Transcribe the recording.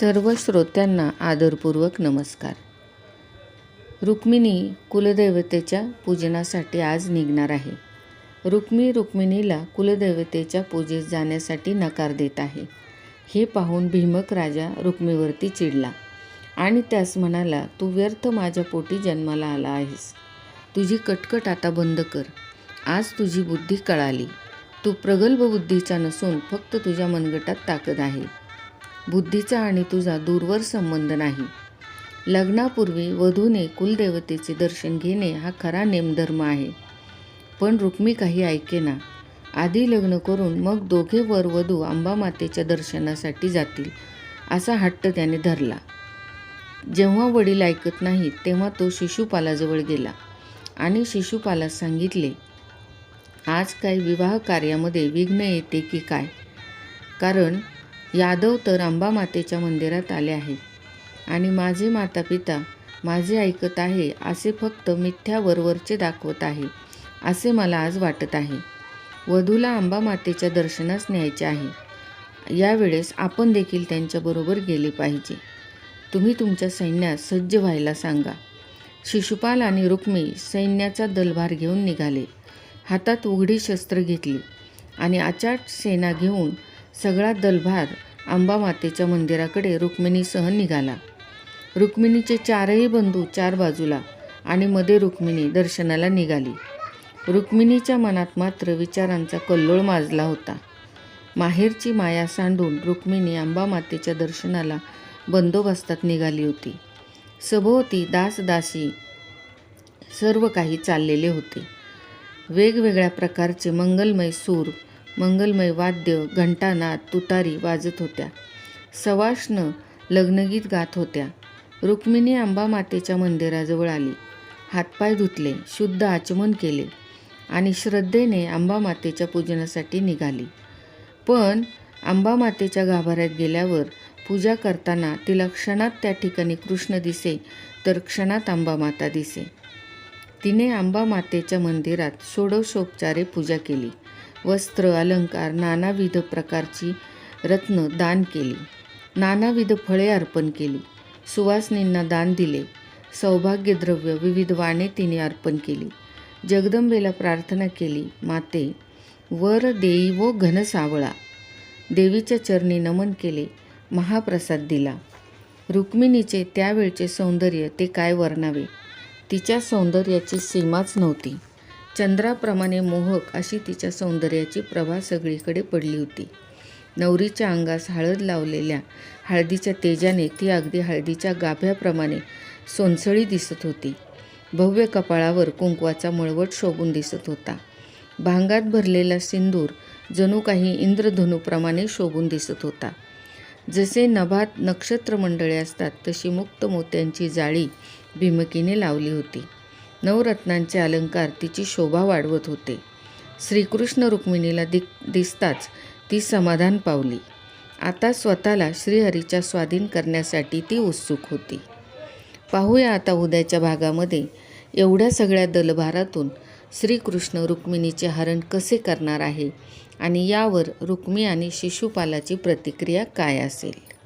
सर्व श्रोत्यांना आदरपूर्वक नमस्कार. रुक्मिणी कुलदैवतेच्या पूजनासाठी आज निघणार आहे. रुक्मी रुक्मिणीला कुलदैवतेच्या पूजेस जाण्यासाठी नकार देत आहे. हे पाहून भीमक राजा रुक्मीवरती चिडला आणि त्यास म्हणाला तू व्यर्थ माझ्या पोटी जन्माला आला आहेस. तुझी कटकट आता बंद कर. आज तुझी बुद्धी कळाली. तू प्रगल्भ बुद्धीचा नसून फक्त तुझ्या मनगटात ताकद आहे. बुद्धीचा आणि तुझा दूरवर संबंध नाही. लग्नापूर्वी वधूने कुलदेवतेचे दर्शन घेणे हा खरा नेमधर्म आहे. पण रुक्मी काही ऐकेना आधी लग्न करून मग दोघे वर वधू अंबामातेच्या दर्शनासाठी जातील असा हट्ट त्याने धरला. जेव्हा वडील ऐकत नाहीत तेव्हा तो शिशुपालाजवळ गेला आणि शिशुपालास सांगितले आज काही विवाह कार्यामध्ये विघ्न येते की काय? कारण यादव तर अंबामातेच्या मंदिरात आले आहेत. आणि माझे माता पिता माझे ऐकत आहे असे फक्त मिथ्या वरवरचे दाखवत आहे असे मला आज वाटत आहे. वधूला अंबामातेच्या दर्शनास न्यायचे आहे. यावेळेस आपण देखील त्यांच्याबरोबर गेले पाहिजे. तुम्ही तुमच्या सैन्यास सज्ज व्हायला सांगा. शिशुपाल आणि रुक्मी सैन्याचा दलभार घेऊन निघाले. हातात उघडी शस्त्र घेतली आणि आचाट सेना घेऊन सगळा दलभार अंबामातेच्या मंदिराकडे रुक्मिणीसह निघाला. रुक्मिणीचे चारही बंधू चार बाजूला आणि मध्ये रुक्मिणी दर्शनाला निघाली. रुक्मिणीच्या मनात मात्र विचारांचा कल्लोळ माजला होता. माहेरची माया सांडून रुक्मिणी अंबामातेच्या दर्शनाला बंदोबस्तात निघाली होती. सभोवती दासदासी सर्व काही चाललेले होते. वेगवेगळ्या प्रकारचे मंगलमय सूर मंगलमय वाद्य घंटानाद तुतारी वाजत होत्या. सवाष्ण लग्नगीत गात होत्या. रुक्मिणी अंबामातेच्या मंदिराजवळ आली. हातपाय धुतले शुद्ध आचमन केले आणि श्रद्धेने अंबामातेच्या पूजनासाठी निघाली. पण अंबामातेच्या गाभाऱ्यात गेल्यावर पूजा करताना तिला क्षणात त्या ठिकाणी कृष्ण दिसे तर क्षणात अंबामाता दिसे. तिने आंबा मातेच्या मंदिरात षोडशोपचारे पूजा केली. वस्त्र अलंकार नानाविध प्रकारची रत्न दान केली. नानाविध फळे अर्पण केली. सुवासनींना दान दिले. सौभाग्यद्रव्य विविध वाणे तिने अर्पण केली. जगदंबेला प्रार्थना केली माते वर देई व घन सावळा देवीच्या चरणी नमन केले महाप्रसाद दिला. रुक्मिणीचे त्यावेळचे सौंदर्य ते काय वर्णावे? तिच्या सौंदर्याची सीमाच नव्हती. चंद्राप्रमाणे मोहक अशी तिच्या सौंदर्याची प्रभा सगळीकडे पडली होती. नवरीच्या अंगास हळद लावलेल्या हळदीच्या तेजाने ती अगदी हळदीच्या गाभ्याप्रमाणे सोनसळी दिसत होती. भव्य कपाळावर कुंकवाचा मळवट शोभून दिसत होता. भांगात भरलेला सिंदूर जणू काही इंद्रधनुप्रमाणे शोभून दिसत होता. जसे नभात नक्षत्रमंडळे असतात तशी मुक्त मोत्यांची जाळी भीमकीने लावली होती. नवरत्नांचे अलंकार तिची शोभा वाढवत होते. श्रीकृष्ण रुक्मिणीला दि दिसताच ती समाधान पावली. आता स्वतःला श्रीहरीच्या स्वाधीन करण्यासाठी ती उत्सुक होती. पाहूया आता उद्याच्या भागामध्ये एवढ्या सगळ्या दलभारातून श्रीकृष्ण रुक्मिणीचे हरण कसे करणार आहे आणि यावर रुक्मी आणि शिशुपालाची प्रतिक्रिया काय असेल?